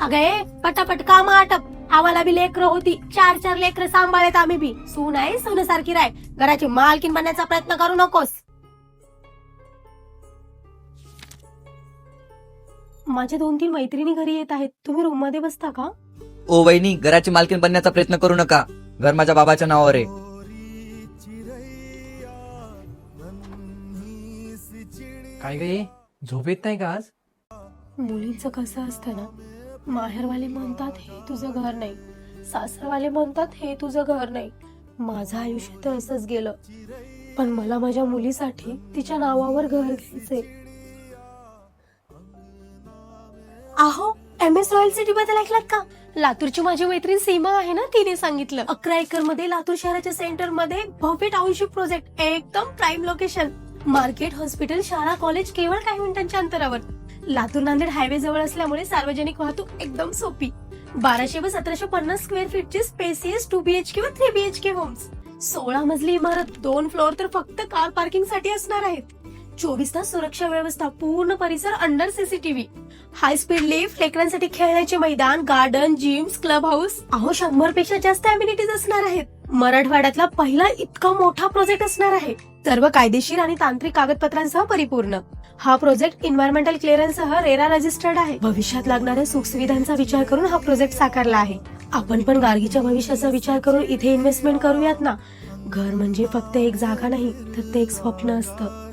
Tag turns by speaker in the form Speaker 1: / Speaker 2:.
Speaker 1: अगं ए पटापट काम आटप. आम्हाला बी लेकरं होती. चार चार लेकरं सांभाळत आम्ही बी. सून आहे सुनेसारखी राय. घराची मालकीन बनण्याचा प्रयत्न करू नकोस. माझ्या दोन तीन मैत्रिणी घरी येत आहेत. तुम्ही रूममध्ये बसता का?
Speaker 2: ओ वहिनी घराची मालकीन बनण्याचा प्रयत्न करू नका. घर माझ्या बाबाच्या नावावर आहे.
Speaker 3: काय गे झोप येत नाही का आज?
Speaker 1: मुलींचं कसं असतं ना? माहेरवाले म्हणतात हे तुझं घर नाही. सासरवाले म्हणतात हे तुझं घर नाही. माझं आयुष्य तर असंच गेलं. पण मला माझ्या मुलीसाठी तिच्या नावावर घर घ्यायचंय. अहो एम एस रॉयल सिटी बद्दल ऐकलात का? लातूरची माझी मैत्रीण सीमा आहे ना तिने सांगितलं. अकरा एकरमध्ये लातूर शहराच्या सेंटरमध्ये भव्य टाउनशिप प्रोजेक्ट एकदम प्राईम लोकेशन मार्केट हॉस्पिटल शाळा कॉलेज केवळ काही मिनिटांच्या अंतरावर. लातूर नांदेड हायवे जवळ असल्यामुळे सार्वजनिक वाहतूक एकदम सोपी. बाराशे व सतराशे पन्नास स्क्वेअर फीटची स्पेसियस टू बीएचके व थ्री बीएचके होम्स सोळा मजली इमारत दोन फ्लोअर तर फक्त कार पार्किंगसाठी असणार आहेत. चोवीस तास सुरक्षा व्यवस्था पूर्ण परिसर under CCTV high speed lift लेकरांसाठी खेळण्याचे मैदान गार्डन जिम्स क्लब हाऊस अहो शंभरपेक्षा जास्त अम्युनिटीज असणार आहेत. मराठवाड्यातला पहिला इतका मोठा प्रोजेक्ट असणार आहे. सर्व कायदेशीर आणि तांत्रिक कागदपत्रांसह परिपूर्ण. हा प्रोजेक्ट इन्व्हायरमेंटल क्लिअरन्स सह रेरा रजिस्टर्ड आहे. भविष्यात लागणाऱ्या सुखसुविधांचा विचार करून हा प्रोजेक्ट साकारला आहे. आपण पण गार्गीच्या भविष्याचा विचार करून इथे इन्व्हेस्टमेंट करूयात ना. घर म्हणजे फक्त एक जागा नाही तर ते एक स्वप्न असतं.